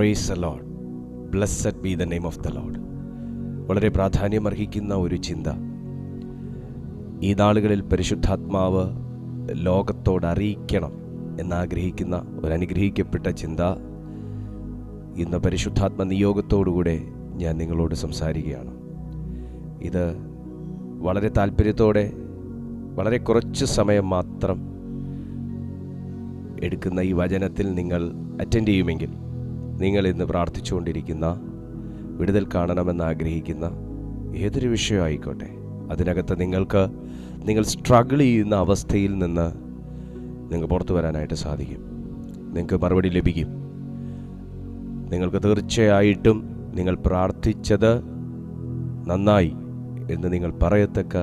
Praise a lord blessed be the name of the lord വളരെ പ്രാധാന്യം അർഹിക്കുന്ന ഒരു ചിന്ത. ഈ നാളുകളിൽ പരിശുദ്ധാത്മാവ് ലോകത്തോട് അറിയിക്കണം എന്നാഗ്രഹിക്കുന്ന ഒരു ചിന്ത. ഇന്ന് പരിശുദ്ധാത്മ നിയോഗത്തോടുകൂടെ ഞാൻ നിങ്ങളോട് സംസാരിക്കുകയാണ്. ഇത് വളരെ താല്പര്യത്തോടെ വളരെ കുറച്ച് സമയം മാത്രം എടുക്കുന്ന ഈ വചനത്തിൽ നിങ്ങൾ അറ്റൻഡ് ചെയ്യുമെങ്കിൽ നിങ്ങൾ ഇന്ന് പ്രാർത്ഥിച്ചുകൊണ്ടിരിക്കുന്ന വിടുതൽ കാണണമെന്ന് ആഗ്രഹിക്കുന്ന ഏതൊരു വിഷയമായിക്കോട്ടെ അതിനകത്ത് നിങ്ങൾക്ക് നിങ്ങൾ സ്ട്രഗിൾ ചെയ്യുന്ന അവസ്ഥയിൽ നിന്ന് നിങ്ങൾ പുറത്തു വരാനായിട്ട് സാധിക്കും. നിങ്ങൾക്ക് മറുപടി ലഭിക്കും. നിങ്ങൾക്ക് തീർച്ചയായിട്ടും നിങ്ങൾ പ്രാർത്ഥിച്ചത് നന്നായി എന്ന് നിങ്ങൾ പറയത്തക്ക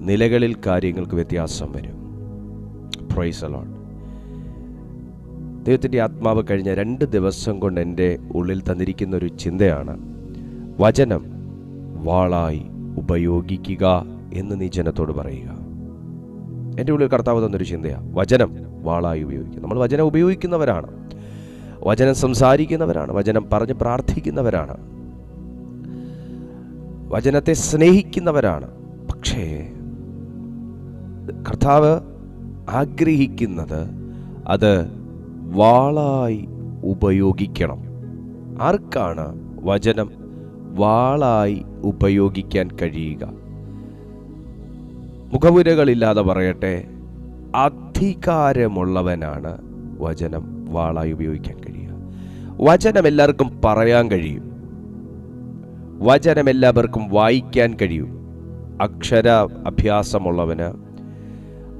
നിലകളിൽ കാര്യങ്ങൾക്ക് വ്യത്യാസം വരും. പ്രൈസ് അലോൺ ദൈവത്തിന്റെ ആത്മാവ് കഴിഞ്ഞ രണ്ട് ദിവസം കൊണ്ട് എന്റെ ഉള്ളിൽ തന്നിരിക്കുന്ന ഒരു ചിന്തയാണ് വചനം വാളായി ഉപയോഗിക്കുക എന്ന് നീ ജനത്തോട് പറയുക. എന്റെ ഉള്ളിൽ കർത്താവ് തന്നൊരു ചിന്തയാണ് വചനം വാളായി ഉപയോഗിക്കുക. നമ്മൾ വചനം ഉപയോഗിക്കുന്നവരാണ് വചനം സംസാരിക്കുന്നവരാണ് വചനം പറഞ്ഞ് പ്രാർത്ഥിക്കുന്നവരാണ് വചനത്തെ സ്നേഹിക്കുന്നവരാണ്. പക്ഷേ കർത്താവ് ആഗ്രഹിക്കുന്നത് അത് വാളായി ഉപയോഗിക്കണം. ആർക്കാണ് വചനം വാളായി ഉപയോഗിക്കാൻ കഴിയുക? മുഖവുരകളില്ലാതെ പറയട്ടെ അധികാരമുള്ളവനാണ് വചനം വാളായി ഉപയോഗിക്കാൻ കഴിയുക. വചനം എല്ലാവർക്കും പറയാൻ കഴിയും. വചനം എല്ലാവർക്കും വായിക്കാൻ കഴിയും. അക്ഷര അഭ്യാസമുള്ളവന്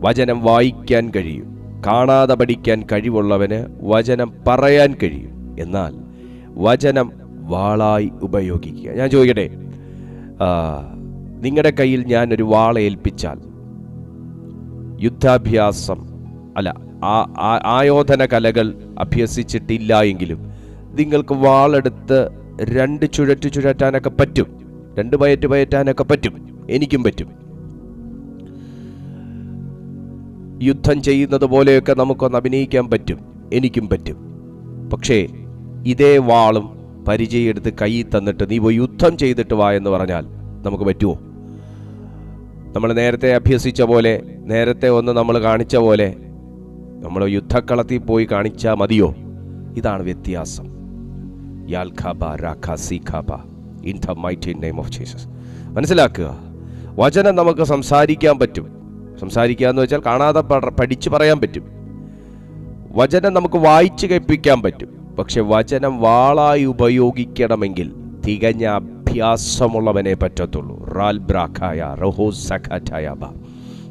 വചനം വായിക്കാൻ കഴിയും. കാണാതെ പഠിക്കാൻ കഴിവുള്ളവന് വചനം പറയാൻ കഴിയും. എന്നാൽ വചനം വാളായി ഉപയോഗിക്കുക. ഞാൻ ചോദിക്കട്ടെ നിങ്ങളുടെ കയ്യിൽ ഞാൻ ഒരു വാള ഏൽപ്പിച്ചാൽ യുദ്ധാഭ്യാസം അല്ല ആയോധന കലകൾ അഭ്യസിച്ചിട്ടില്ല എങ്കിലും നിങ്ങൾക്ക് വാളെടുത്ത് രണ്ട് ചുഴറ്റു ചുഴറ്റാനൊക്കെ പറ്റും. രണ്ട് പയറ്റ് പയറ്റാനൊക്കെ പറ്റും. എനിക്കും പറ്റും. യുദ്ധം ചെയ്യുന്നത് പോലെയൊക്കെ നമുക്കൊന്ന് അഭിനയിക്കാൻ പറ്റും. എനിക്കും പറ്റും. പക്ഷേ ഇതേ വാളും പരിചയം എടുത്ത് തന്നിട്ട് നീ പോയി യുദ്ധം ചെയ്തിട്ട് വാ എന്ന് പറഞ്ഞാൽ നമുക്ക് പറ്റുമോ? നമ്മൾ നേരത്തെ അഭ്യസിച്ച പോലെ നേരത്തെ ഒന്ന് നമ്മൾ കാണിച്ച പോലെ നമ്മൾ യുദ്ധക്കളത്തിൽ പോയി കാണിച്ചാൽ മതിയോ? ഇതാണ് വ്യത്യാസം. In name of Jesus. മനസ്സിലാക്കുക? വചനം നമുക്ക് സംസാരിക്കാൻ പറ്റും. സംസാരിക്കുക എന്ന് വെച്ചാൽ കാണാതെ പഠിച്ചു പറയാൻ പറ്റും. വചനം നമുക്ക് വായിച്ച് കേൾപ്പിക്കാൻ പറ്റും. പക്ഷെ വചനം വാളായി ഉപയോഗിക്കണമെങ്കിൽ തികഞ്ഞ അഭ്യാസമുള്ളവനെ പറ്റത്തുള്ളൂ. റാൽ ബ്രാഖായ റഹോ സഖാറ്റായബ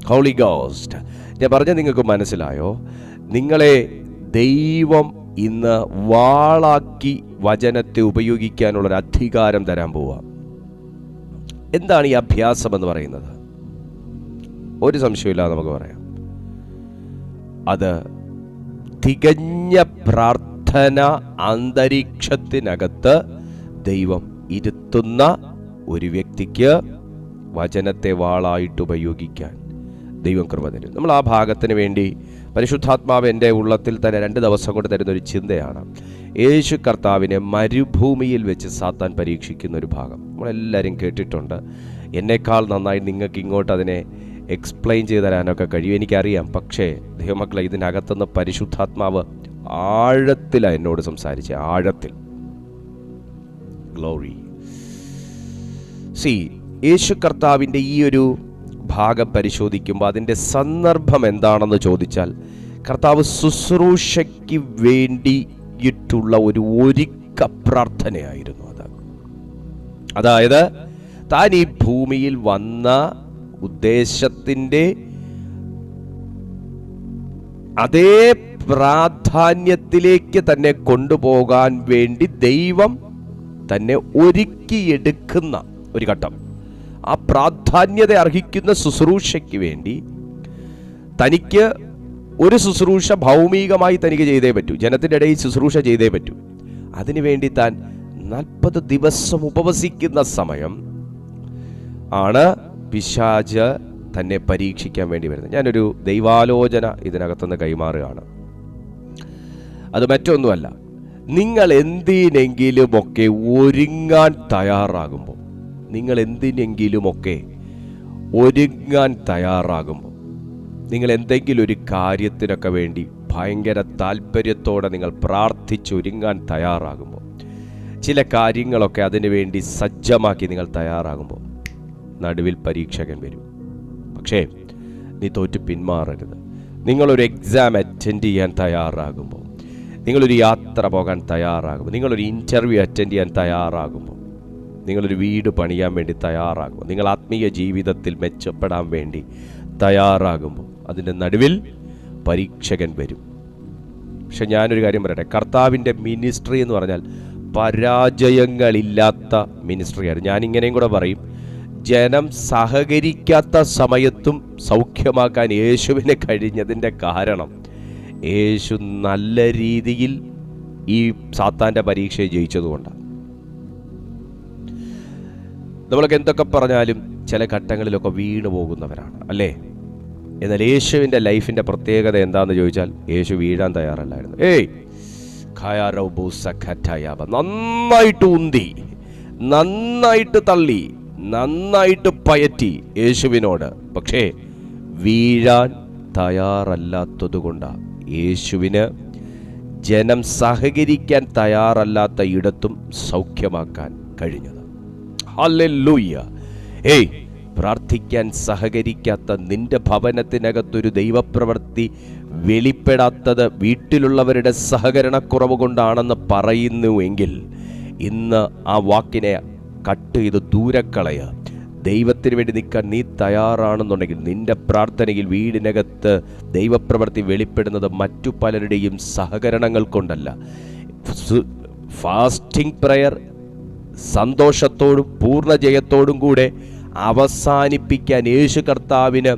ഹോളി ഗോസ്റ്റ്. ഞാൻ പറഞ്ഞ നിങ്ങൾക്ക് മനസ്സിലായോ? നിങ്ങളെ ദൈവം ഇന്ന് വാളാക്കി വചനത്തെ ഉപയോഗിക്കാനുള്ളൊരു അധികാരം തരാൻ പോവുക എന്താണ് ഈ അഭ്യാസം എന്ന് പറയുന്നത്? ഒരു സംശയമില്ലാതെ നമുക്ക് പറയാം. അത് തികഞ്ഞ പ്രാർത്ഥന അന്തരീക്ഷത്തിനകത്ത് ദൈവം ഇരുത്തുന്ന ഒരു വ്യക്തിക്ക് വചനത്തെ വാളായിട്ട് ഉപയോഗിക്കാൻ ദൈവം കൃപ തരും. നമ്മൾ ആ ഭാഗത്തിന് വേണ്ടി പരിശുദ്ധാത്മാവ് എന്റെ ഉള്ളത്തിൽ തന്നെ രണ്ട് ദിവസം കൊണ്ട് തരുന്ന ഒരു ചിന്തയാണ്. യേശു കർത്താവിനെ മരുഭൂമിയിൽ വെച്ച് സാത്താൻ പരീക്ഷിക്കുന്ന ഒരു ഭാഗം. നമ്മളെല്ലാവരും കേട്ടിട്ടുണ്ട്. എന്നേക്കാൾ നന്നായി നിങ്ങൾക്ക് ഇങ്ങോട്ട് അതിനെ എക്സ്പ്ലെയിൻ ചെയ്ത് തരാനൊക്കെ കഴിയും. എനിക്കറിയാം. പക്ഷേ ദൈവമക്കളെ ഇതിനകത്തുനിന്ന് പരിശുദ്ധാത്മാവ് ആഴത്തിലാണ് എന്നോട് സംസാരിച്ച. ആഴത്തിൽ. ഗ്ലോറി സി യേശു കർത്താവിന്റെ ഈ ഒരു ഭാഗം പരിശോധിക്കുമ്പോൾ അതിന്റെ സന്ദർഭം എന്താണെന്ന് ചോദിച്ചാൽ കർത്താവ് ശുശ്രൂഷയ്ക്ക് വേണ്ടിയിട്ടുള്ള ഒരു ഒരുക്ക പ്രാർത്ഥനയായിരുന്നു അത്. അതായത് താൻ ഈ ഭൂമിയിൽ വന്ന ഉദ്ദേശത്തിന്റെ അതേ പ്രാധാന്യത്തിലേക്ക് തന്നെ കൊണ്ടുപോകാൻ വേണ്ടി ദൈവം തന്നെ ഒരുക്കിയെടുക്കുന്ന ഒരു ഘട്ടം. ആ പ്രാധാന്യത അർഹിക്കുന്ന ശുശ്രൂഷയ്ക്ക് വേണ്ടി തനിക്ക് ഒരു ശുശ്രൂഷ ഭൗമികമായി തനിക്ക് ചെയ്തേ പറ്റൂ. ജനത്തിന്റെ ഇടയിൽ ശുശ്രൂഷ ചെയ്തേ പറ്റൂ. അതിനുവേണ്ടി താൻ നാൽപ്പത് ദിവസം ഉപവസിക്കുന്ന സമയം ആണ് പിശാജ് തന്നെ പരീക്ഷിക്കാൻ വേണ്ടി വരുന്നത്. ഞാനൊരു ദൈവാലോചന ഇതിനകത്തുനിന്ന് കൈമാറുകയാണ്. അത് മറ്റൊന്നുമല്ല. നിങ്ങൾ എന്തിനെങ്കിലുമൊക്കെ ഒരുങ്ങാൻ തയ്യാറാകുമ്പോൾ നിങ്ങൾ എന്തിനെങ്കിലുമൊക്കെ ഒരുങ്ങാൻ തയ്യാറാകുമ്പോൾ നിങ്ങൾ എന്തെങ്കിലും ഒരു കാര്യത്തിനൊക്കെ വേണ്ടി ഭയങ്കര താല്പര്യത്തോടെ നിങ്ങൾ പ്രാർത്ഥിച്ചൊരുങ്ങാൻ തയ്യാറാകുമ്പോൾ ചില കാര്യങ്ങളൊക്കെ അതിനു വേണ്ടി സജ്ജമാക്കി നിങ്ങൾ തയ്യാറാകുമ്പോൾ നടുവിൽ പരീക്ഷകൻ വരും. പക്ഷേ നീ തോറ്റ് പിന്മാറരുത്. നിങ്ങളൊരു എക്സാം അറ്റൻഡ് ചെയ്യാൻ തയ്യാറാകുമ്പോൾ നിങ്ങളൊരു യാത്ര പോകാൻ തയ്യാറാകുമ്പോൾ നിങ്ങളൊരു ഇന്റർവ്യൂ അറ്റൻഡ് ചെയ്യാൻ തയ്യാറാകുമ്പോൾ നിങ്ങളൊരു വീട് പണിയാൻ വേണ്ടി തയ്യാറാകുമ്പോൾ നിങ്ങൾ ആത്മീയ ജീവിതത്തിൽ മെച്ചപ്പെടാൻ വേണ്ടി തയ്യാറാകുമ്പോൾ അതിന്റെ നടുവിൽ പരീക്ഷകൻ വരും. പക്ഷെ ഞാനൊരു കാര്യം പറയട്ടെ. കർത്താവിന്റെ മിനിസ്ട്രി എന്ന് പറഞ്ഞാൽ പരാജയങ്ങളില്ലാത്ത മിനിസ്ട്രിയാണ് ഞാനിങ്ങനെയും കൂടെ പറയും. ജനം സഹകരിക്കാത്ത സമയത്തും സൗഖ്യമാക്കാൻ യേശുവിന് കഴിഞ്ഞതിന്റെ കാരണം യേശു നല്ല രീതിയിൽ ഈ സാത്താന്റെ പരീക്ഷയെ ജയിച്ചതുകൊണ്ടാണ്. നമ്മളൊക്കെ എന്തൊക്കെ പറഞ്ഞാലും ചില ഘട്ടങ്ങളിലൊക്കെ വീണു പോകുന്നവരാണ് അല്ലേ? എന്നാൽ യേശുവിന്റെ ലൈഫിന്റെ പ്രത്യേകത എന്താണെന്ന് ചോദിച്ചാൽ യേശു വീഴാൻ തയ്യാറല്ലായിരുന്നു. ഏയ്! ഖയാറൗബൂസഖറ്റയാബ. നന്നായിട്ട് ഉന്തി നന്നായിട്ട് തള്ളി. നന്നായിട്ട് പയറ്റി യേശുവിനോട്. പക്ഷേ വീഴാൻ തയ്യാറല്ലാത്തതുകൊണ്ടാണ്. യേശുവിന് ജനം സഹകരിക്കാൻ തയ്യാറല്ലാത്ത ഇടത്തും സൗഖ്യമാക്കാൻ കഴിഞ്ഞത്. ഏയ് പ്രാർത്ഥിക്കാൻ സഹകരിക്കാത്ത നിന്റെ ഭവനത്തിനകത്തൊരു ദൈവപ്രവൃത്തി വെളിപ്പെടാത്തത് വീട്ടിലുള്ളവരുടെ സഹകരണക്കുറവ് കൊണ്ടാണെന്ന് പറയുന്നുവെങ്കിൽ ഇന്ന് ആ വാക്കിനെ കട്ട് ചെയ്ത് ദൂരക്കളയ ദൈവത്തിന് വേണ്ടി നിൽക്കാൻ നീ തയ്യാറാണെന്നുണ്ടെങ്കിൽ നിന്റെ പ്രാർത്ഥനയിൽ വീടിനകത്ത് ദൈവപ്രവൃത്തി വെളിപ്പെടുന്നത് മറ്റു പലരുടെയും സഹകരണങ്ങൾ കൊണ്ടല്ല. ഫാസ്റ്റിംഗ് പ്രയർ സന്തോഷത്തോടും പൂർണ ജയത്തോടും കൂടെ അവസാനിപ്പിക്കാൻ യേശു കർത്താവിന്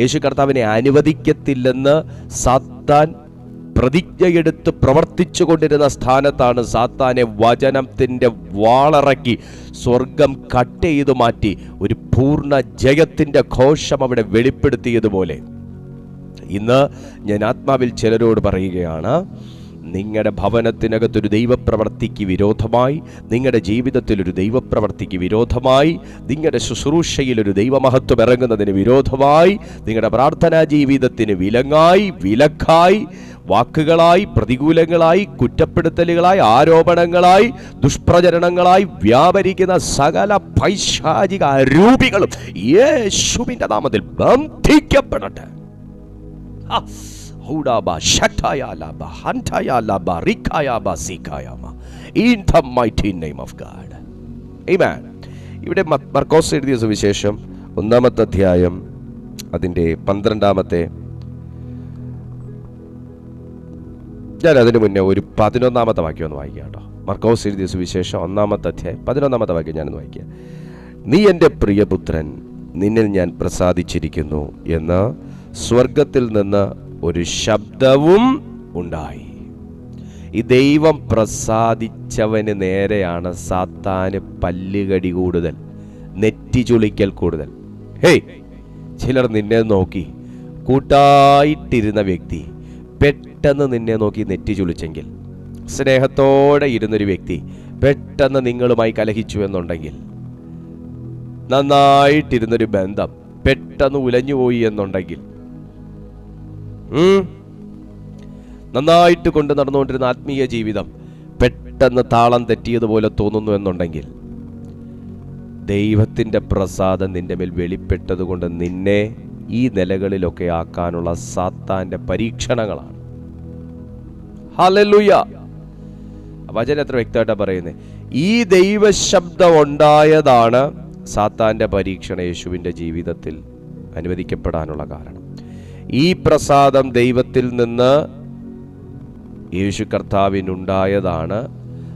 യേശു കർത്താവിനെ അനുവദിക്കത്തില്ലെന്ന് സാത്താൻ പ്രതിജ്ഞയെടുത്ത് പ്രവർത്തിച്ചു കൊണ്ടിരുന്ന സ്ഥാനത്താണ് സാത്താനെ വചനത്തിന്റെ വാളറക്കി സ്വർഗം കട്ട് ചെയ്ത് മാറ്റി ഒരു പൂർണ ജയത്തിന്റെ ഘോഷം അവിടെ വെളിപ്പെടുത്തിയതുപോലെ. ഇന്ന് ഞാൻ ആത്മാവിൽ ചിലരോട് പറയുകയാണ് നിങ്ങളുടെ ഭവനത്തിനകത്തൊരു ദൈവപ്രവർത്തിക്ക് വിരോധമായി നിങ്ങളുടെ ജീവിതത്തിൽ ഒരു ദൈവപ്രവർത്തിക്ക് വിരോധമായി നിങ്ങളുടെ ശുശ്രൂഷയിൽ ഒരു ദൈവമഹത്വം ഇറങ്ങുന്നതിന് വിരോധമായി നിങ്ങളുടെ പ്രാർത്ഥനാ ജീവിതത്തിന് വിലങ്ങായി വിലക്കായി വാക്കുകളായി പ്രതികൂലങ്ങളായി കുറ്റപ്പെടുത്തലുകളായി ആരോപണങ്ങളായി ദുഷ്പ്രചരണങ്ങളായി വ്യാപരിക്കുന്ന സകല പൈശാചിക രൂപികളും യേശുവിന്റെ നാമത്തിൽ ബന്ധിക്കപ്പെടട്ടെ. ഇവിടെ മർക്കോസ് എഴുതിയ സുവിശേഷം ഒന്നാമത്തെ അധ്യായം അതിന്റെ പന്ത്രണ്ടാമത്തെ ഞാൻ അതിന് മുന്നേ ഒരു പതിനൊന്നാമത്തെ വാക്യം ഒന്ന് വായിക്കാം കേട്ടോ. മർക്കോസ് എഴുതിയ സുവിശേഷം ഒന്നാമത്തെ അധ്യായം പതിനൊന്നാമത്തെ വാക്യം ഞാനൊന്ന് വായിക്കാം. നീ എന്റെ പ്രിയപുത്രൻ നിന്നിൽ ഞാൻ പ്രസാദിച്ചിരിക്കുന്നു എന്ന് സ്വർഗത്തിൽ നിന്ന് ഒരു ശബ്ദവും ഉണ്ടായി. ഈ ദൈവം പ്രസാദിച്ചവന് നേരെയാണ് സാത്താന് പല്ലുകടി കൂടുതൽ നെറ്റി ചുളിക്കൽ കൂടുതൽ. ഹേയ് ചിലർ നിന്നെ നോക്കി കൂട്ടായിട്ടിരുന്ന വ്യക്തി പെട്ടെന്ന് നിന്നെ നോക്കി നെറ്റി ചുളിച്ചെങ്കിൽ. സ്നേഹത്തോടെ ഇരുന്നൊരു വ്യക്തി പെട്ടെന്ന് നിങ്ങളുമായി കലഹിച്ചു എന്നുണ്ടെങ്കിൽ. നന്നായിട്ടിരുന്നൊരു ബന്ധം പെട്ടെന്ന് ഉലഞ്ഞുപോയി എന്നുണ്ടെങ്കിൽ. നന്നായിട്ട് കൊണ്ട് നടന്നുകൊണ്ടിരുന്ന ആത്മീയ ജീവിതം പെട്ടെന്ന് താളം തെറ്റിയതുപോലെ തോന്നുന്നു എന്നുണ്ടെങ്കിൽ. ദൈവത്തിന്റെ പ്രസാദം നിന്റെ മേൽ വെളിപ്പെട്ടതുകൊണ്ട് നിന്നെ ഈ നിലകളിലൊക്കെ ആക്കാനുള്ള സാത്താന്റെ പരീക്ഷണങ്ങളാണ്. ഹല്ലേലൂയ വചനം എത്ര വ്യക്തമായിട്ടാണ് പറയുന്നത് ഈ ദൈവശബ്ദം ഉണ്ടായതാണ് സാത്താന്റെ പരീക്ഷണ യേശുവിന്റെ ജീവിതത്തിൽ അനുവദിക്കപ്പെടാനുള്ള കാരണം. ഈ പ്രസാദം ദൈവത്തിൽ നിന്ന് യേശു കർത്താവിനുണ്ടായതാണ്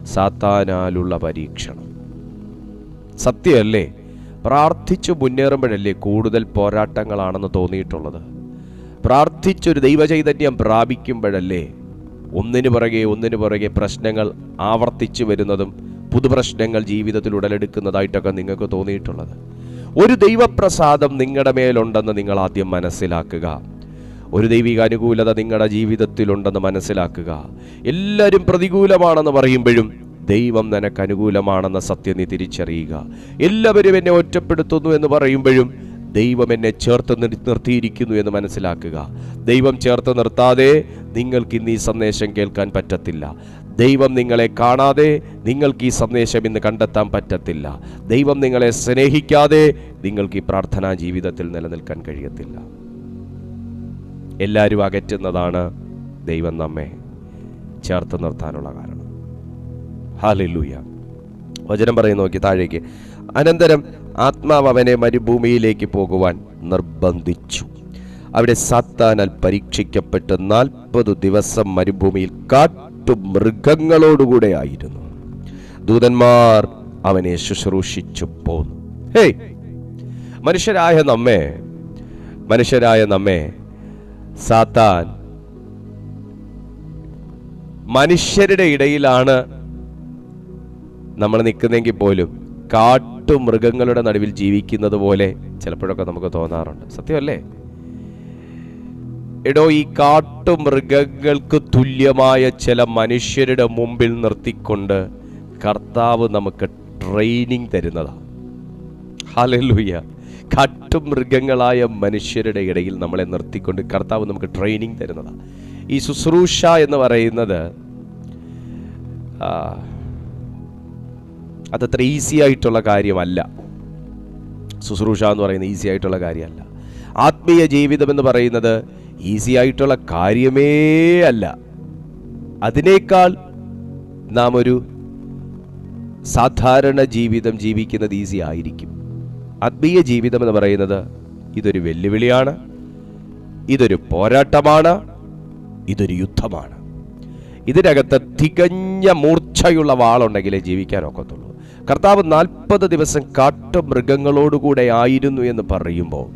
സാത്താനാലുള്ള പരീക്ഷണം. സത്യമല്ലേ? പ്രാർത്ഥിച്ചു മുന്നേറുമ്പോഴല്ലേ കൂടുതൽ പോരാട്ടങ്ങളാണെന്ന് തോന്നിയിട്ടുള്ളത്? പ്രാർത്ഥിച്ചൊരു ദൈവചൈതന്യം പ്രാപിക്കുമ്പോഴല്ലേ ഒന്നിനു പുറകെ ഒന്നിനു പുറകെ പ്രശ്നങ്ങൾ ആവർത്തിച്ചു വരുന്നതും പുതുപ്രശ്നങ്ങൾ ജീവിതത്തിൽ ഉടലെടുക്കുന്നതായിട്ടൊക്കെ നിങ്ങൾക്ക് തോന്നിയിട്ടുള്ളത്. ഒരു ദൈവപ്രസാദം നിങ്ങളുടെ മേലുണ്ടെന്ന് നിങ്ങൾ ആദ്യം മനസ്സിലാക്കുക. ഒരു ദൈവിക അനുകൂലത നിങ്ങളുടെ ജീവിതത്തിലുണ്ടെന്ന് മനസ്സിലാക്കുക. എല്ലാവരും പ്രതികൂലമാണെന്ന് പറയുമ്പോഴും ദൈവം നിനക്ക് അനുകൂലമാണെന്ന സത്യം നീ തിരിച്ചറിയുക. എല്ലാവരും എന്നെ ഒറ്റപ്പെടുത്തുന്നു എന്ന് പറയുമ്പോഴും ദൈവം എന്നെ ചേർത്ത് നിർ- നിർത്തിയിരിക്കുന്നു എന്ന് മനസ്സിലാക്കുക. ദൈവം ചേർത്ത് നിർത്താതെ നിങ്ങൾക്ക് ഇന്ന് ഈ സന്ദേശം കേൾക്കാൻ പറ്റത്തില്ല. ദൈവം നിങ്ങളെ കാണാതെ നിങ്ങൾക്ക് ഈ സന്ദേശം ഇന്ന് കണ്ടെത്താൻ പറ്റത്തില്ല. ദൈവം നിങ്ങളെ സ്നേഹിക്കാതെ നിങ്ങൾക്ക് ഈ പ്രാർത്ഥനാ ജീവിതത്തിൽ നിലനിൽക്കാൻ കഴിയത്തില്ല. എല്ലാവരും അകറ്റുന്നതാണ് ദൈവം നമ്മെ ചേർത്ത് നിർത്താനുള്ള കാരണം. ഹാലില്ലൂയ. വചനം പറയുന്നു നോക്കി താഴേക്ക്. അനന്തരം ആത്മാവ് അവനെ മരുഭൂമിയിലേക്ക് പോകുവാൻ നിർബന്ധിച്ചു. അവിടെ സാത്താനാൽ പരീക്ഷിക്കപ്പെട്ട് നാൽപ്പത് ദിവസം മരുഭൂമിയിൽ കാട്ടു മൃഗങ്ങളോടുകൂടെ ആയിരുന്നു. ദൂതന്മാർ അവനെ ശുശ്രൂഷിച്ചു പോന്നു. ഹേയ് മനുഷ്യരായ നമ്മെ മനുഷ്യരായ നമ്മെ സാത്താൻ മനുഷ്യരുടെ ഇടയിലാണ് നമ്മൾ നിൽക്കുന്നെങ്കിൽ പോലും കാട്ടുമൃഗങ്ങളുടെ നടുവിൽ ജീവിക്കുന്നത് പോലെ ചിലപ്പോഴൊക്കെ നമുക്ക് തോന്നാറുണ്ട്. സത്യമല്ലേ? എടോ ഈ കാട്ടുമൃഗങ്ങൾക്ക് തുല്യമായ ചില മനുഷ്യരുടെ മുമ്പിൽ നിർത്തിക്കൊണ്ട് കർത്താവ് നമുക്ക് ട്രെയിനിങ് തരുന്നതാണ് കാട്ടു കാട്ടുമൃഗങ്ങളായ മനുഷ്യരുടെ ഇടയിൽ നമ്മളെ നിർത്തിക്കൊണ്ട് കർത്താവ് നമുക്ക് ട്രെയിനിങ് തരുന്നതാണ് ഈ ശുശ്രൂഷ എന്ന് പറയുന്നത് അതത്ര ഈസി ആയിട്ടുള്ള കാര്യമല്ല. ശുശ്രൂഷ എന്ന് പറയുന്നത് ഈസി ആയിട്ടുള്ള കാര്യമല്ല. ആത്മീയ ജീവിതം എന്ന് പറയുന്നത് ഈസി ആയിട്ടുള്ള കാര്യമേ അല്ല. അതിനേക്കാൾ നാം ഒരു സാധാരണ ജീവിതം ജീവിക്കുന്നത് ഈസി ആയിരിക്കും. ആത്മീയ ജീവിതം എന്ന് പറയുന്നത് ഇതൊരു വെല്ലുവിളിയാണ് ഇതൊരു പോരാട്ടമാണ് ഇതൊരു യുദ്ധമാണ്. ഇതിനകത്ത് തികഞ്ഞ മൂർച്ചയുള്ള വാളുണ്ടെങ്കിലേ ജീവിക്കാൻ ഒക്കത്തുള്ളൂ. കർത്താവ് നാൽപ്പത് ദിവസം കാട്ടുമൃഗങ്ങളോടുകൂടെ ആയിരുന്നു എന്ന് പറയുമ്പോൾ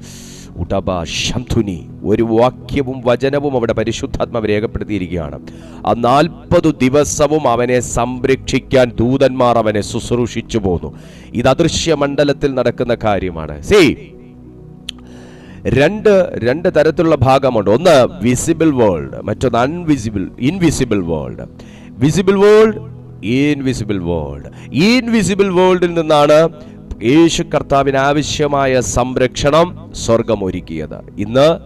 ഉടബ ശംധുനി ഒരു വാക്യവും വചനവും അവിടെ പരിശുദ്ധാത്മാവ് രേഖപ്പെടുത്തിയിരിക്കുകയാണ്. ആ നാൽപ്പത് ദിവസവും അവനെ സംരക്ഷിക്കാൻ ദൂതന്മാർ അവനെ ശുശ്രൂഷിച്ചു പോന്നു. ഇത് അദൃശ്യ മണ്ഡലത്തിൽ നടക്കുന്ന കാര്യമാണ്. സേ രണ്ട് രണ്ട് തരത്തിലുള്ള ഭാഗമുണ്ട്. ഒന്ന് വിസിബിൾ വേൾഡ് മറ്റൊന്ന് unvisible invisible world visible world invisible world invisible വേൾഡിൽ നിന്നാണ് യേശു കർത്താവിന് ആവശ്യമായ സംരക്ഷണം സ്വർഗം ഒരുക്കിയത്. ഇന്ന്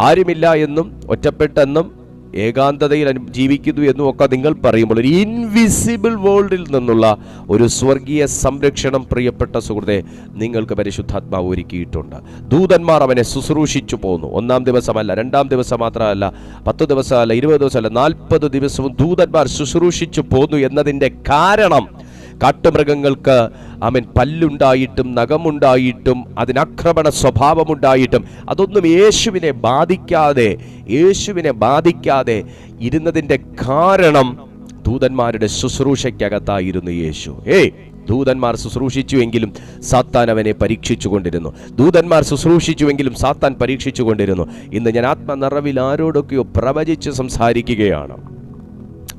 ആരുമില്ല എന്നും ഒറ്റപ്പെട്ടെന്നും ഏകാന്തതയിൽ ജീവിക്കുന്നു എന്നും ഒക്കെ നിങ്ങൾ പറയുമ്പോൾ ഒരു ഇൻവിസിബിൾ വേൾഡിൽ നിന്നുള്ള ഒരു സ്വർഗീയ സംരക്ഷണം പ്രിയപ്പെട്ട സുഹൃത്തെ നിങ്ങൾക്ക് പരിശുദ്ധാത്മാവ് ഒരുക്കിയിട്ടുണ്ട്. ദൂതന്മാർ അവനെ ശുശ്രൂഷിച്ചു പോകുന്നു ഒന്നാം ദിവസമല്ല രണ്ടാം ദിവസം മാത്രമല്ല പത്ത് ദിവസമല്ല ഇരുപത് ദിവസമല്ല നാൽപ്പത് ദിവസവും ദൂതന്മാർ ശുശ്രൂഷിച്ചു പോന്നു എന്നതിന്റെ കാരണം കാട്ടുമൃഗങ്ങൾക്ക് അവൻ പല്ലുണ്ടായിട്ടും നഖമുണ്ടായിട്ടും അതിനാക്രമണ സ്വഭാവമുണ്ടായിട്ടും അതൊന്നും യേശുവിനെ ബാധിക്കാതെ യേശുവിനെ ബാധിക്കാതെ ഇരുന്നതിന്റെ കാരണം ദൂതന്മാരുടെ ശുശ്രൂഷയ്ക്കകത്തായിരുന്നു യേശു. ഏയ് ദൂതന്മാർ ശുശ്രൂഷിച്ചുവെങ്കിലും സാത്താൻ അവനെ പരീക്ഷിച്ചു കൊണ്ടിരുന്നു ദൂതന്മാർ ശുശ്രൂഷിച്ചുവെങ്കിലും സാത്താൻ പരീക്ഷിച്ചു കൊണ്ടിരുന്നു ഇന്ന് ഞാൻ ആത്മനിറവിൽ ആരോടൊക്കെയോ പ്രവചിച്ച് സംസാരിക്കുകയാണ്.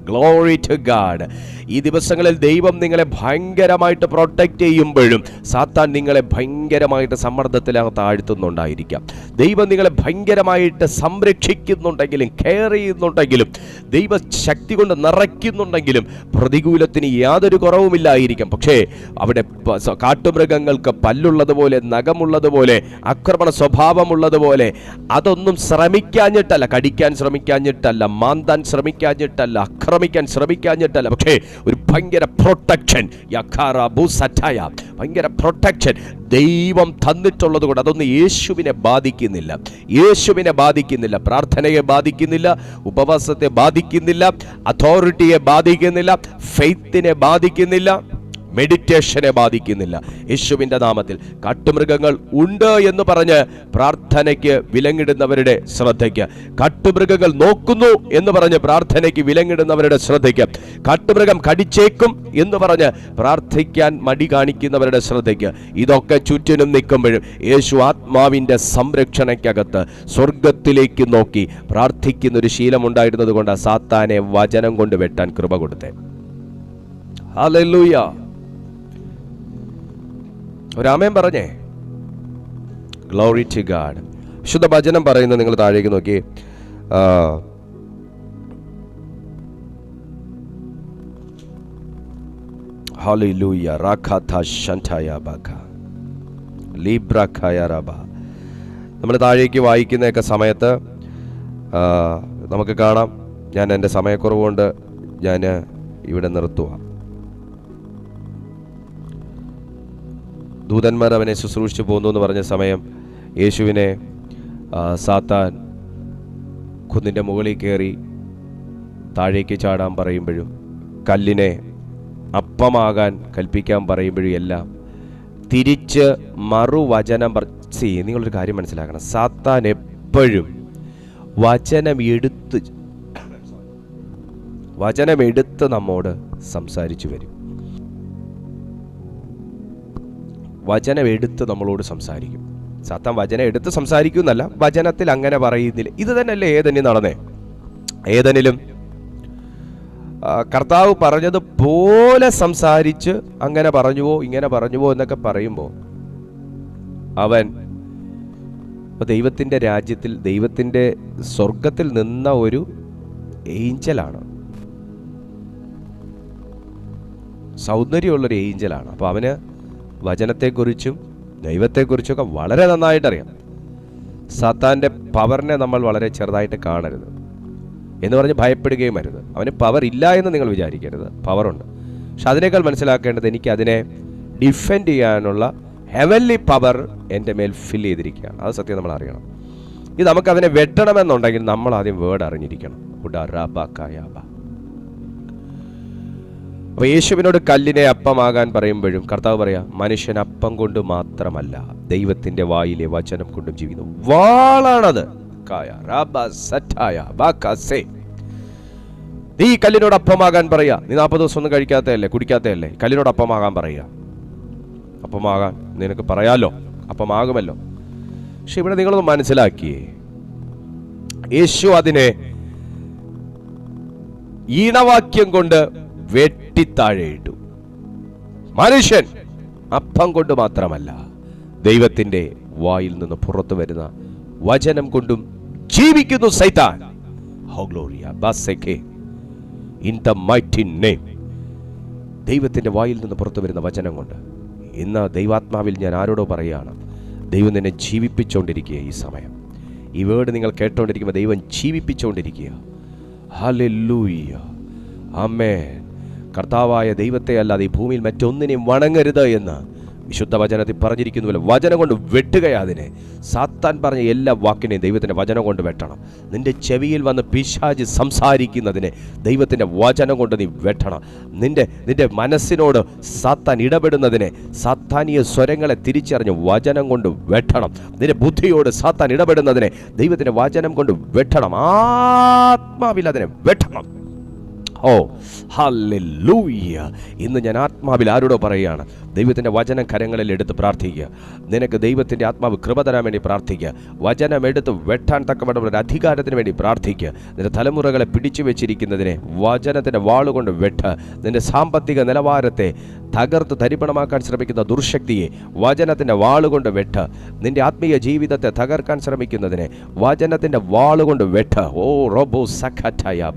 ഗ്ലോറി ടു ഗാഡ് ഈ ദിവസങ്ങളിൽ ദൈവം നിങ്ങളെ ഭയങ്കരമായിട്ട് പ്രൊട്ടക്റ്റ് ചെയ്യുമ്പോഴും സാത്താൻ നിങ്ങളെ ഭയങ്കരമായിട്ട് സമ്മർദ്ദത്തിലകത്ത് ആഴ്ത്തുന്നുണ്ടായിരിക്കാം ദൈവം നിങ്ങളെ ഭയങ്കരമായിട്ട് സംരക്ഷിക്കുന്നുണ്ടെങ്കിലും കെയർ ചെയ്യുന്നുണ്ടെങ്കിലും ദൈവ ശക്തി കൊണ്ട് നിറയ്ക്കുന്നുണ്ടെങ്കിലും പ്രതികൂലത്തിന് യാതൊരു കുറവുമില്ലായിരിക്കാം. പക്ഷേ അവിടെ കാട്ടുമൃഗങ്ങൾക്ക് പല്ലുള്ളതുപോലെ നഖമുള്ളതുപോലെ ആക്രമണ സ്വഭാവമുള്ളതുപോലെ അതൊന്നും ശ്രമിക്കാഞ്ഞിട്ടല്ല കടിക്കാൻ ശ്രമിക്കാഞ്ഞിട്ടല്ല മാന്താൻ ശ്രമിക്കാഞ്ഞിട്ടല്ല ആക്രമിക്കാൻ ശ്രമിക്കാഞ്ഞിട്ടല്ല. പക്ഷേ ഒരു ഭയങ്കര പ്രൊട്ടക്ഷൻ ഭയങ്കര പ്രൊട്ടക്ഷൻ ദൈവം തന്നിട്ടുള്ളത് കൊണ്ട് അതൊന്നും യേശുവിനെ ബാധിക്കുന്നില്ല. യേശുവിനെ ബാധിക്കുന്നില്ല. പ്രാർത്ഥനയെ ബാധിക്കുന്നില്ല. ഉപവാസത്തെ ബാധിക്കുന്നില്ല. അതോറിറ്റിയെ ബാധിക്കുന്നില്ല. ഫെയ്ത്തിനെ ബാധിക്കുന്നില്ല. മെഡിറ്റേഷനെ ബാധിക്കുന്നില്ല. യേശുവിന്റെ നാമത്തിൽ കാട്ടുമൃഗങ്ങൾ ഉണ്ട് എന്ന് പറഞ്ഞ് പ്രാർത്ഥനയ്ക്ക് വിലങ്ങിടുന്നവരുടെ ശ്രദ്ധയ്ക്ക്. കാട്ടുമൃഗങ്ങൾ നോക്കുന്നു എന്ന് പറഞ്ഞ് പ്രാർത്ഥനയ്ക്ക് വിലങ്ങിടുന്നവരുടെ ശ്രദ്ധയ്ക്ക്. കാട്ടുമൃഗം കടിച്ചേക്കും എന്ന് പറഞ്ഞ് പ്രാർത്ഥിക്കാൻ മടി കാണിക്കുന്നവരുടെ ശ്രദ്ധയ്ക്ക്. ഇതൊക്കെ ചുറ്റിനും നിൽക്കുമ്പോഴും യേശു ആത്മാവിന്റെ സംരക്ഷണയ്ക്കകത്ത് സ്വർഗത്തിലേക്ക് നോക്കി പ്രാർത്ഥിക്കുന്ന ഒരു ശീലമുണ്ടായിരുന്നത് കൊണ്ട് സാത്താനെ വചനം കൊണ്ട് വെട്ടാൻ കൃപ കൊടുത്തേ. ഹല്ലേലൂയ. ഒരാമേൻ പറഞ്ഞേ. ഗ്ലോറി ടു ഗാഡ് വിശുദ്ധ ഭജനം പറയുന്നത് നിങ്ങൾ താഴേക്ക് നോക്കി. നമ്മൾ താഴേക്ക് വായിക്കുന്നതൊക്കെ സമയത്ത് നമുക്ക് കാണാം. ഞാൻ എന്റെ സമയക്കുറവുകൊണ്ട് ഞാൻ ഇവിടെ നിർത്തുക ദൂതന്മാർ അവനെ ശുശ്രൂഷിച്ചു പോകുന്നു എന്ന് പറഞ്ഞ സമയം യേശുവിനെ സാത്താൻ കുന്നിന്റെ മുകളിൽ കയറി താഴേക്ക് ചാടാൻ പറയുമ്പോഴും കല്ലിനെ അപ്പമാകാൻ കൽപ്പിക്കാൻ പറയുമ്പോഴും എല്ലാം തിരിച്ച് മറുവചനം സി നിങ്ങളൊരു കാര്യം മനസ്സിലാക്കണം. സാത്താൻ എപ്പോഴും വചനം എടുത്ത് വചനം എടുത്ത് നമ്മോട് സംസാരിച്ചു വരും. വചനം എടുത്ത് നമ്മളോട് സംസാരിക്കും. സത്താൻ വചനം എടുത്ത് സംസാരിക്കുന്നല്ല വചനത്തിൽ അങ്ങനെ പറയുന്നില്ല. ഇത് തന്നെയല്ലേ ഏതന്യം നടന്നേ? ഏതനിലും കർത്താവ് പറഞ്ഞതുപോലെ സംസാരിച്ച് അങ്ങനെ പറഞ്ഞുവോ ഇങ്ങനെ പറഞ്ഞുവോ എന്നൊക്കെ പറയുമ്പോൾ അവൻ ദൈവത്തിന്റെ രാജ്യത്തിൽ ദൈവത്തിന്റെ സ്വർഗത്തിൽ നിന്ന ഒരു ഏഞ്ചലാണ്. സൗന്ദര്യമുള്ളൊരു ഏഞ്ചലാണ്. അപ്പോൾ അവന് വചനത്തെക്കുറിച്ചും ദൈവത്തെക്കുറിച്ചൊക്കെ വളരെ നന്നായിട്ടറിയാം. സാത്താന്റെ പവറിനെ നമ്മൾ വളരെ ചെറുതായിട്ട് കാണരുത്. എന്ന് പറഞ്ഞ് ഭയപ്പെടുകയും അരുത്. അവന് പവർ ഇല്ല എന്ന് നിങ്ങൾ വിചാരിക്കരുത്. പവറുണ്ട്. പക്ഷെ അതിനേക്കാൾ മനസ്സിലാക്കേണ്ടത് എനിക്ക് അതിനെ ഡിഫെൻഡ് ചെയ്യാനുള്ള ഹെവൻലി പവർ എന്റെ മേൽ ഫിൽ ചെയ്തിരിക്കുകയാണ്. അത് സത്യം നമ്മൾ അറിയണം. ഇത് നമുക്ക് അതിനെ വെട്ടണമെന്നുണ്ടെങ്കിൽ നമ്മൾ ആദ്യം വേർഡ് അറിഞ്ഞിരിക്കണം. ഉഡാറാബാക്കായാബ അപ്പൊ യേശുവിനോട് കല്ലിനെ അപ്പമാകാൻ പറയുമ്പോഴും കർത്താവ് പറയാ മനുഷ്യൻ അപ്പം കൊണ്ട് മാത്രമല്ല ദൈവത്തിന്റെ വായിലെ വചനം കൊണ്ടും ജീവിക്കുന്നു. വാളാണത്. നീ കല്ലിനോട് അപ്പമാകാൻ പറയാ. നീ നാൽപ്പത് ദിവസം ഒന്നും കഴിക്കാത്തതല്ലേ കുടിക്കാത്തതല്ലേ? കല്ലിനോട് അപ്പമാകാൻ പറയാ. അപ്പമാകാൻ നിനക്ക് പറയാലോ? അപ്പമാകുമല്ലോ. പക്ഷെ ഇവിടെ നിങ്ങളൊന്ന് മനസ്സിലാക്കിയേ യേശു അതിനെ ഈണവാക്യം കൊണ്ട് വെട്ടിത്താഴെയിട്ടു. മനുഷ്യൻ അപ്പം കൊണ്ട് മാത്രമല്ല ദൈവത്തിന്റെ വായിൽ നിന്ന് പുറത്തു വരുന്ന വചനം കൊണ്ടും ജീവിക്കുന്നു സൈതാൻ ഹോ ഗ്ലോറിയ ബാസെക്കെ ഇൻ ദ മൈറ്റി നെയിം ദൈവത്തിന്റെ വായിൽ നിന്ന് പുറത്തു വരുന്ന വചനം കൊണ്ട് ഇന്ന് ദൈവാത്മാവിൽ ഞാൻ ആരോടോ പറയുകയാണ് ദൈവം നിന്നെ ജീവിപ്പിച്ചുകൊണ്ടിരിക്കുക ഈ സമയം. ഈ വേർഡ് നിങ്ങൾ കേട്ടുകൊണ്ടിരിക്കുമ്പോൾ ദൈവം ജീവിപ്പിച്ചുകൊണ്ടിരിക്കുക ഹല്ലേലൂയ ആമേൻ കർത്താവായ ദൈവത്തെ അല്ലാതെ ഈ ഭൂമിയിൽ മറ്റൊന്നിനെയും വണങ്ങരുത് എന്ന് വിശുദ്ധ വചനത്തിൽ പറഞ്ഞിരിക്കുന്നുവല്ലോ വചനം കൊണ്ട് വെട്ടുകയാ അതിനെ. സാത്താൻ പറഞ്ഞ എല്ലാ വാക്കിനെയും ദൈവത്തിന്റെ വചനം കൊണ്ട് വെട്ടണം. നിന്റെ ചെവിയിൽ വന്ന് പിശാജ് സംസാരിക്കുന്നതിനെ ദൈവത്തിന്റെ വചനം കൊണ്ട് നീ വെട്ടണം. നിന്റെ നിന്റെ മനസ്സിനോട് സാത്താൻ ഇടപെടുന്നതിനെ സാത്താനീയ സ്വരങ്ങളെ തിരിച്ചറിഞ്ഞ് വചനം കൊണ്ട് വെട്ടണം. നിന്റെ ബുദ്ധിയോട് സാത്താൻ ഇടപെടുന്നതിനെ ദൈവത്തിന്റെ വചനം കൊണ്ട് വെട്ടണം. ആത്മാവിൽ അതിനെ വെട്ടണം. ഓ ഹല്ലേലൂയ ഇന്ന് ഞാൻ ആത്മാവിൽ ആരോടോ പറയുകയാണ്. ദൈവത്തിന്റെ വചനം കരങ്ങളിൽ എടുത്ത് പ്രാർത്ഥിക്കുക. നിനക്ക് ദൈവത്തിന്റെ ആത്മാവ് കൃപ തരാൻ വേണ്ടി പ്രാർത്ഥിക്കുക. വചനം എടുത്ത് വെട്ടാൻ തക്കവണ്ണം ഒരു അധികാരത്തിന് വേണ്ടി പ്രാർത്ഥിക്കുക. നിന്റെ തലമുറകളെ പിടിച്ചു വെച്ചിരിക്കുന്നതിനെ വചനത്തിന്റെ വാളുകൊണ്ട് വെട്ട. നിന്റെ സാമ്പത്തിക നിലവാരത്തെ തകർത്ത് തരിപ്പണമാക്കാൻ ശ്രമിക്കുന്ന ദുർശക്തിയെ വചനത്തിന്റെ വാളുകൊണ്ട് വെട്ട. നിന്റെ ആത്മീയ ജീവിതത്തെ തകർക്കാൻ ശ്രമിക്കുന്നതിനെ വചനത്തിന്റെ വാളുകൊണ്ട് വെട്ട. ഓ റോബോ സഖായ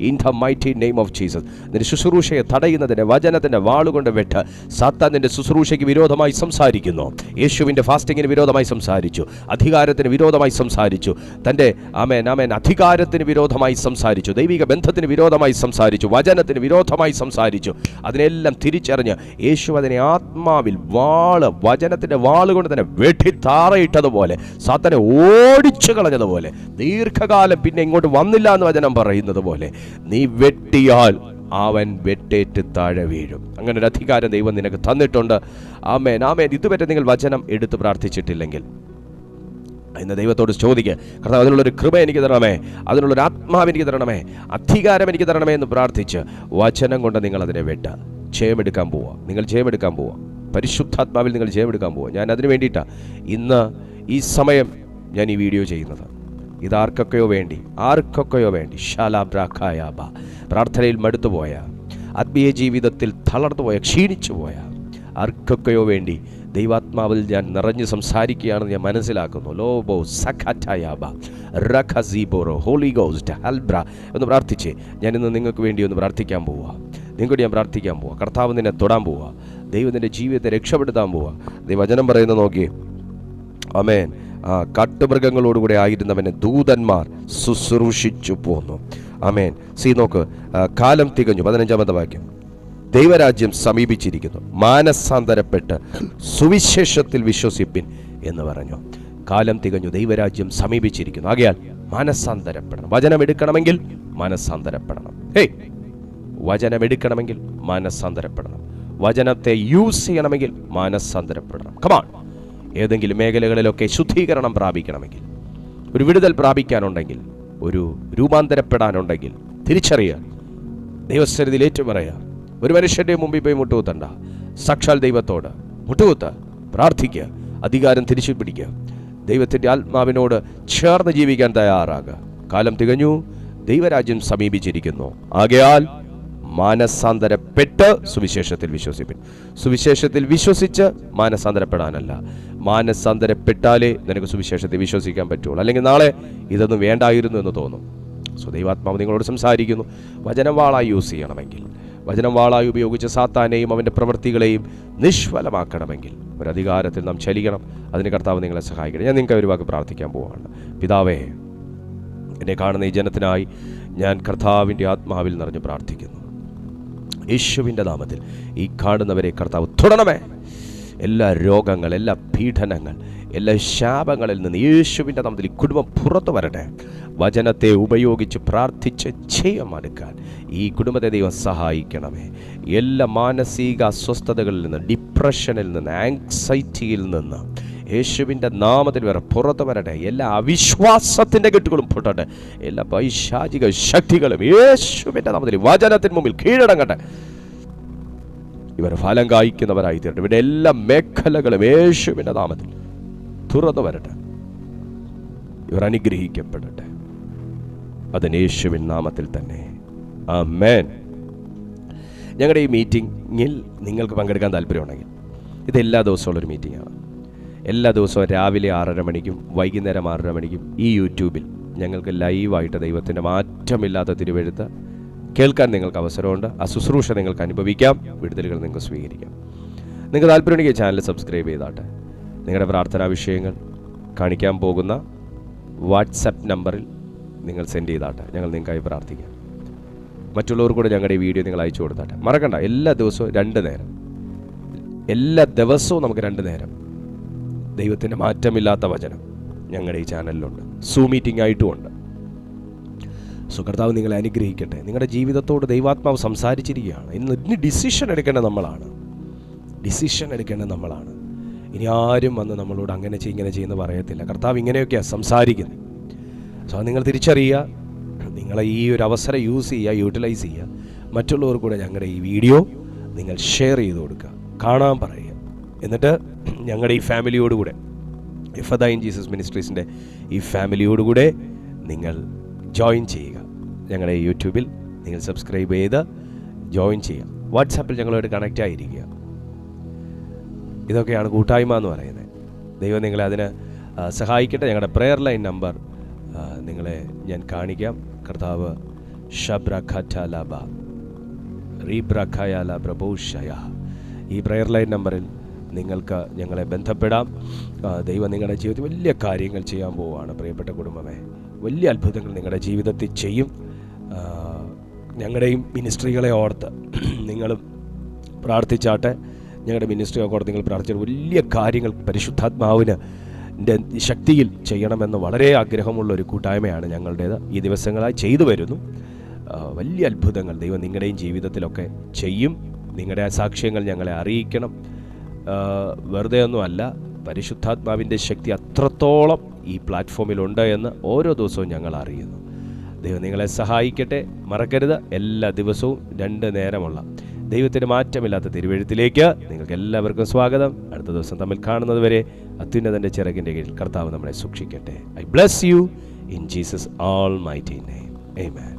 in the mighty name of Jesus നിന്റെ ശുശ്രൂഷയെ തടയുന്നതിന് വചനത്തിന്റെ വാളുകൊണ്ട് വെട്ട് സാത്താൻ നിന്റെ ശുശ്രൂഷയ്ക്ക് വിരോധമായി സംസാരിക്കുന്നു. യേശുവിന്റെ ഫാസ്റ്റിങ്ങിന് വിരോധമായി സംസാരിച്ചു. അധികാരത്തിന് വിരോധമായി സംസാരിച്ചു. തന്റെ ആമേൻ ആമേൻ അധികാരത്തിന് വിരോധമായി സംസാരിച്ചു. ദൈവിക ബന്ധത്തിന് വിരോധമായി സംസാരിച്ചു. വചനത്തിന് വിരോധമായി സംസാരിച്ചു. അതിനെല്ലാം തിരിച്ചറിഞ്ഞ് യേശു അതിനെ ആത്മാവിൽ വാൾ വചനത്തിന്റെ വാളുകൊണ്ട് തന്നെ വെട്ടിത്താറയിട്ടതുപോലെ സാത്തനെ ഓടിച്ചു കളഞ്ഞതുപോലെ ദീർഘകാലം പിന്നെ ഇങ്ങോട്ട് വന്നില്ല എന്ന് വചനം പറയുന്നത് പോലെ നീ വെട്ടിയാൽ അവൻ വെട്ടേറ്റ് താഴെ വീഴും. അങ്ങനെ ഒരു അധികാരം ദൈവം നിനക്ക് തന്നിട്ടുണ്ട്. ആമേൻ ആമേൻ. ഇതുവരെ നിങ്ങൾ വചനം എടുത്ത് പ്രാർത്ഥിച്ചിട്ടില്ലെങ്കിൽ ഇന്ന് ദൈവത്തോട് ചോദിക്കുക കർത്താവ് അതിനുള്ളൊരു കൃപ എനിക്ക് തരണമേ അതിനുള്ളൊരു ആത്മാവ് എനിക്ക് തരണമേ അധികാരം എനിക്ക് തരണമേ എന്ന് പ്രാർത്ഥിച്ച് വചനം കൊണ്ട് നിങ്ങൾ അതിനെ വെട്ട ജയമെടുക്കാൻ പോവുക. നിങ്ങൾ ജയമെടുക്കാൻ പോവുക. പരിശുദ്ധാത്മാവിൽ നിങ്ങൾ ജയമെടുക്കാൻ പോവുക. ഞാൻ അതിനു വേണ്ടിയിട്ടാണ് ഇന്ന് ഈ സമയം ഞാൻ ഈ വീഡിയോ ചെയ്യുന്നത്. ഇതാർക്കൊക്കെയോ വേണ്ടി ആർക്കൊക്കെയോ വേണ്ടി. ശാലാബ്രാഖായാബ പ്രാർത്ഥനയിൽ മടുത്തുപോയ ആത്മീയ ജീവിതത്തിൽ തളർന്നുപോയ ക്ഷീണിച്ചു പോയ ആർക്കൊക്കെയോ വേണ്ടി ദൈവാത്മാവിൽ ഞാൻ നിറഞ്ഞ് സംസാരിക്കുകയാണെന്ന് ഞാൻ മനസ്സിലാക്കുന്നു. ലോബോ സഖാറ്റായാബ. റഖസീബോറോ ഹോളി ഗോസ്റ്റ്. ഹൽബ്ര. എന്ന് പ്രാർത്ഥിച്ച്. ഇന്ന് നിങ്ങൾക്ക് വേണ്ടി ഒന്ന് പ്രാർത്ഥിക്കാൻ പോവുക. നിങ്ങൾക്ക് ഞാൻ പ്രാർത്ഥിക്കാൻ പോവുക. കർത്താവ് നിന്നെ തൊടാൻ പോവുക. ദൈവത്തിന്റെ ജീവിതത്തെ രക്ഷപ്പെടുത്താൻ പോവുക. ദൈവചനം പറയുന്നത് നോക്കി അമേൻ ആ കാട്ടുമൃഗങ്ങളോടുകൂടെ ആയിരുന്നവനെ ദൂതന്മാർ ശുശ്രൂഷിച്ചു പോന്നു. അമേൻ സീ നോക്ക് കാലം തികഞ്ഞു. പതിനഞ്ചാമത്തെ വാക്യം. ദൈവരാജ്യം സമീപിച്ചിരിക്കുന്നു. മാനസാന്തരപ്പെട്ട് സുവിശേഷത്തിൽ വിശ്വസിപ്പിൻ എന്ന് പറഞ്ഞു. കാലം തികഞ്ഞു. ദൈവരാജ്യം സമീപിച്ചിരിക്കുന്നു. ആകയാൽ മാനസാന്തരപ്പെടണം. വചനം എടുക്കണമെങ്കിൽ മാനസാന്തരപ്പെടണം. ഹേയ്! വചനം എടുക്കണമെങ്കിൽ മാനസാന്തരപ്പെടണം. വചനത്തെ യൂസ് ചെയ്യണമെങ്കിൽ മാനസാന്തരപ്പെടണം. കമാൺ ഏതെങ്കിലും മേഖലകളിലൊക്കെ ശുദ്ധീകരണം പ്രാപിക്കണമെങ്കിൽ ഒരു വിടുതൽ പ്രാപിക്കാനുണ്ടെങ്കിൽ ഒരു രൂപാന്തരപ്പെടാനുണ്ടെങ്കിൽ തിരിച്ചറിയുക ഏറ്റവും ഏറ്റുപറയുക ഒരു മനുഷ്യന്റെ മുമ്പിൽ പോയി മുട്ടുകുത്തണ്ട. സാക്ഷാൽ ദൈവത്തോട് മുട്ടുകുത്ത് പ്രാർത്ഥിക്കുക അധികാരം തിരിച്ചു പിടിക്കുക. ദൈവത്തിന്റെ ആത്മാവിനോട് ചേർന്ന് ജീവിക്കാൻ തയ്യാറാകുക. കാലം തികഞ്ഞു ദൈവരാജ്യം സമീപിച്ചിരിക്കുന്നു. ആകയാൽ മാനസാന്തരപ്പെട്ട് സുവിശേഷത്തിൽ വിശ്വസിപ്പിൻ. സുവിശേഷത്തിൽ വിശ്വസിച്ച് മാനസാന്തരപ്പെടാനല്ല. മാനസാന്തരപ്പെട്ടാലേ നിനക്ക് സുവിശേഷത്തിൽ വിശ്വസിക്കാൻ പറ്റുള്ളൂ. അല്ലെങ്കിൽ നാളെ ഇതൊന്നും വേണ്ടായിരുന്നു എന്ന് തോന്നും. സോ ദൈവാത്മാവ് നിങ്ങളോട് സംസാരിക്കുന്നു. വചനം വാളായി യൂസ് ചെയ്യണമെങ്കിൽ വചനം വാളായി ഉപയോഗിച്ച് സാത്താനെയും അവന്റെ പ്രവൃത്തികളെയും നിഷ്ഫലമാക്കണമെങ്കിൽ ഒരു അധികാരത്തിൽ നാം ചലിക്കണം. അതിന് കർത്താവ് നിങ്ങളെ സഹായിക്കണം ഞാൻ നിങ്ങൾക്ക് ഒരു വാക്ക് പ്രാർത്ഥിക്കാൻ പോവുകയാണ് പിതാവേ എന്നെ കാണുന്ന ഈ ജനത്തിനായി ഞാൻ കർത്താവിന്റെ ആത്മാവിൽ നിറഞ്ഞ് പ്രാർത്ഥിക്കുന്നു. യേശുവിന്റെ നാമത്തിൽ ഈ കാണുന്നവരെ കർത്താവ് തുടരണമേ എല്ലാ രോഗങ്ങൾ എല്ലാ പീഡനങ്ങൾ എല്ലാ ശാപങ്ങളിൽ നിന്ന് യേശുവിന്റെ നാമത്തിൽ ഈ കുടുംബം പുറത്തു വരട്ടെ. വചനത്തെ ഉപയോഗിച്ച് പ്രാർത്ഥിച്ച് ജയമെടുക്കാൻ ഈ കുടുംബത്തെ ദൈവം സഹായിക്കണമേ. എല്ലാ മാനസിക അസ്വസ്ഥതകളിൽ നിന്ന് ഡിപ്രഷനിൽ നിന്ന് ആങ്സൈറ്റിയിൽ നിന്ന് യേശുവിന്റെ നാമത്തിൽ വരെ പുറത്ത് വരട്ടെ. എല്ലാ അവിശ്വാസത്തിന്റെ കെട്ടുകളും പൊട്ടട്ടെ. എല്ലാ പൈശാചിക ശക്തികളും യേശുവിന്റെ നാമത്തിൽ വചനത്തിന് മുമ്പിൽ കീഴടങ്ങട്ടെ. ഇവർ ഫലം കായ്ക്കുന്നവരായി തീരട്ടെ. ഇവരുടെ എല്ലാ മേഖലകളും യേശുവിന്റെ നാമത്തിൽ തുറന്നു വരട്ടെ. ഇവർ അനുഗ്രഹിക്കപ്പെടട്ടെ. അതിന് യേശുവിൻ നാമത്തിൽ തന്നെ. ആ മേൻ ഞങ്ങളുടെ ഈ മീറ്റിങ്ങിൽ നിങ്ങൾക്ക് പങ്കെടുക്കാൻ താല്പര്യമുണ്ടെങ്കിൽ ഇത് എല്ലാ ദിവസമുള്ള ഒരു മീറ്റിംഗാണ്. എല്ലാ ദിവസവും രാവിലെ ആറര മണിക്കും വൈകുന്നേരം ആറര മണിക്കും ഈ യൂട്യൂബിൽ ഞങ്ങൾക്ക് ലൈവായിട്ട് ദൈവത്തിന്റെ മാറ്റമില്ലാത്ത തിരുവെഴുത്ത് കേൾക്കാൻ നിങ്ങൾക്ക് അവസരമുണ്ട്. ആ ശുശ്രൂഷ നിങ്ങൾക്ക് അനുഭവിക്കാം. വിടുതലുകൾ നിങ്ങൾക്ക് സ്വീകരിക്കാം. നിങ്ങൾക്ക് താല്പര്യമുണ്ടെങ്കിൽ ചാനൽ സബ്സ്ക്രൈബ് ചെയ്താട്ടെ. നിങ്ങളുടെ പ്രാർത്ഥനാ വിഷയങ്ങൾ കാണിക്കാൻ പോകുന്ന വാട്സപ്പ് നമ്പറിൽ നിങ്ങൾ സെൻഡ് ചെയ്താട്ടെ. ഞങ്ങൾ നിങ്ങൾക്കായി പ്രാർത്ഥിക്കാം. മറ്റുള്ളവർ കൂടെ ഞങ്ങളുടെ ഈ വീഡിയോ നിങ്ങൾ അയച്ചു കൊടുത്താട്ടെ. മറക്കണ്ട. എല്ലാ ദിവസവും രണ്ട് നേരം. എല്ലാ ദിവസവും നമുക്ക് രണ്ട് നേരം. ദൈവത്തിന്റെ മാറ്റമില്ലാത്ത വചനം ഞങ്ങളുടെ ഈ ചാനലിലുണ്ട്. സൂ മീറ്റിംഗ് ആയിട്ടും ഉണ്ട് സോ കർത്താവ് നിങ്ങളെ അനുഗ്രഹിക്കട്ടെ. നിങ്ങളുടെ ജീവിതത്തോട് ദൈവാത്മാവ് സംസാരിച്ചിരിക്കുകയാണ്. ഇന്ന് ഇന്ന് ഡിസിഷൻ എടുക്കേണ്ട നമ്മളാണ്. ഡിസിഷൻ എടുക്കേണ്ടത് നമ്മളാണ്. ഇനി ആരും വന്ന് നമ്മളോട് അങ്ങനെ ചെയ്യും ഇങ്ങനെ ചെയ്യുന്നു പറയത്തില്ല. കർത്താവ് ഇങ്ങനെയൊക്കെയാണ് സംസാരിക്കുന്നത്. സോ നിങ്ങൾ തിരിച്ചറിയുക. നിങ്ങളെ ഈ ഒരു അവസരം യൂസ് ചെയ്യുക യൂട്ടിലൈസ് ചെയ്യുക. മറ്റുള്ളവർ കൂടെ ഞങ്ങളുടെ ഈ വീഡിയോ നിങ്ങൾ ഷെയർ ചെയ്ത് കൊടുക്കുക. കാണാൻ പറയുക. എന്നിട്ട് ഞങ്ങളുടെ ഈ ഫാമിലിയോടുകൂടെ ഇഫദൈൻ ജീസസ് മിനിസ്ട്രീസിന്റെ ഈ ഫാമിലിയോടുകൂടെ നിങ്ങൾ ജോയിൻ ചെയ്യുക. ഞങ്ങളുടെ യൂട്യൂബിൽ നിങ്ങൾ സബ്സ്ക്രൈബ് ചെയ്ത് ജോയിൻ ചെയ്യുക. വാട്സാപ്പിൽ ഞങ്ങളോട് കണക്റ്റ് ആയിരിക്കുക. ഇതൊക്കെയാണ് കൂട്ടായ്മ എന്ന് പറയുന്നത്. ദൈവം നിങ്ങളെ അതിന് സഹായിക്കട്ടെ. ഞങ്ങളുടെ പ്രെയർ ലൈൻ നമ്പർ നിങ്ങളെ ഞാൻ കാണിക്കാം. കർത്താവ് ഷബ്രഖലാബ ഈ പ്രെയർ ലൈൻ നമ്പറിൽ നിങ്ങൾക്ക് ഞങ്ങളെ ബന്ധപ്പെടാം. ദൈവം നിങ്ങളുടെ ജീവിതത്തിൽ വലിയ കാര്യങ്ങൾ ചെയ്യാൻ പോവുകയാണ് പ്രിയപ്പെട്ട കുടുംബമേ വലിയ അത്ഭുതങ്ങൾ നിങ്ങളുടെ ജീവിതത്തിൽ ചെയ്യും. ഞങ്ങളുടെയും മിനിസ്ട്രികളെ ഓർത്ത് നിങ്ങളും പ്രാർത്ഥിച്ചാട്ടെ. ഞങ്ങളുടെ മിനിസ്ട്രി ഒക്കെ ഓർത്ത് നിങ്ങൾ പ്രാർത്ഥിച്ചാൽ വലിയ കാര്യങ്ങൾ പരിശുദ്ധാത്മാവിന് ശക്തിയിൽ ചെയ്യണമെന്ന് വളരെ ആഗ്രഹമുള്ള ഒരു കൂട്ടായ്മയാണ് ഞങ്ങളുടേത്. ഈ ദിവസങ്ങളായി ചെയ്തു വരുന്നു. വലിയ അത്ഭുതങ്ങൾ ദൈവം നിങ്ങളുടെയും ജീവിതത്തിലൊക്കെ ചെയ്യും. നിങ്ങളുടെ സാക്ഷ്യങ്ങൾ ഞങ്ങളെ അറിയിക്കണം. വെറുതെ ഒന്നുമല്ല പരിശുദ്ധാത്മാവിന്റെ ശക്തി അത്രത്തോളം ഈ പ്ലാറ്റ്ഫോമിലുണ്ട് എന്ന് ഓരോ ദിവസവും ഞങ്ങൾ അറിയുന്നു. ദൈവം നിങ്ങളെ സഹായിക്കട്ടെ മറക്കരുത്. എല്ലാ ദിവസവും രണ്ട് നേരമുള്ള ദൈവത്തിന് മാറ്റമില്ലാത്ത തിരുവഴുത്തിലേക്ക് നിങ്ങൾക്ക് എല്ലാവർക്കും സ്വാഗതം. അടുത്ത ദിവസം തമ്മിൽ കാണുന്നതുവരെ അത്യുന്നതന്റെ ചിറകിന്റെ കീഴിൽ കർത്താവ് നമ്മളെ സൂക്ഷിക്കട്ടെ. I bless you in Jesus almighty name Amen.